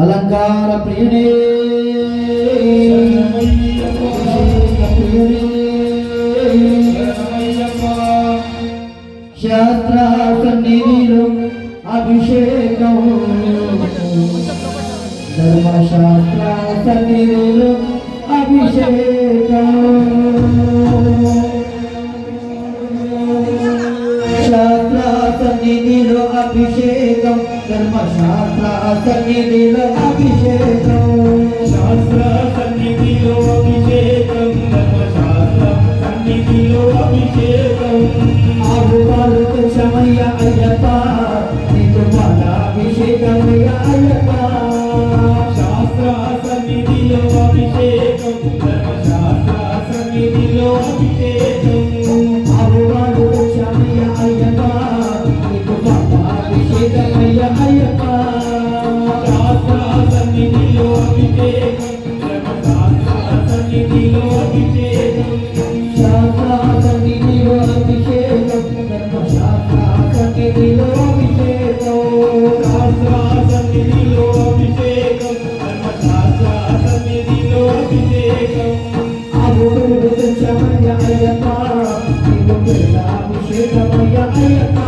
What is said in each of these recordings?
అలంకార ప్రియుడే క్షేత్ర సన్నిధిలో అభిషేకం ధర్మశాస్త్ర సన్నిధిలో అభిషేకం ధర్మశాస్త్ర సన్నిధిలో అభిషేకం. శాస్త్ర సన్నిధిలో అభిషేకం ధర్మశాస్త్ర సన్నిధిలో అభిషేకం ఆగువాలు క్షమయ్య అయ్యప్ప నీకు పాలాభిషేకమయ్య అయ్యప్ప అభిషేకం 呀么呀，哎呀妈！你不睡呀，你不睡，呀么呀，哎呀妈！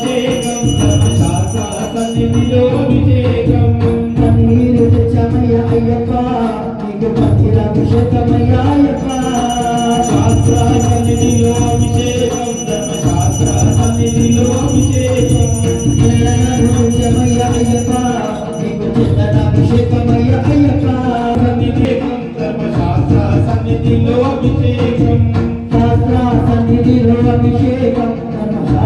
అభిషేకం శాఖా సన్నిధిలో అభిషేకం కన్నీరు తెచ్చమయ అయ్యప్ప నీకు పతిర అభిషేకమయ్య అయ్యప్ప శాస్త్ర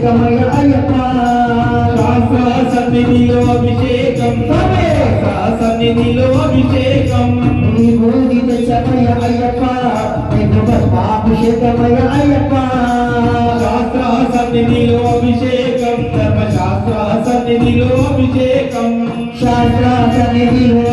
పద్మాభిషేకమయ్య అయ్యప్ప. సన్నిధిలో అభిషేకం. సన్నిధిలో అభిషేకం. మోది తెచ్చమయ్య అయ్యప్ప. పద్మాభిషేకమయ్య అయ్యప్ప. శాస్త్ర సన్నిధిలో అభిషేకం. ధర్మశాస్త్ర సన్నిధిలో అభిషేకం. శాస్త్ర సన్నిధిలో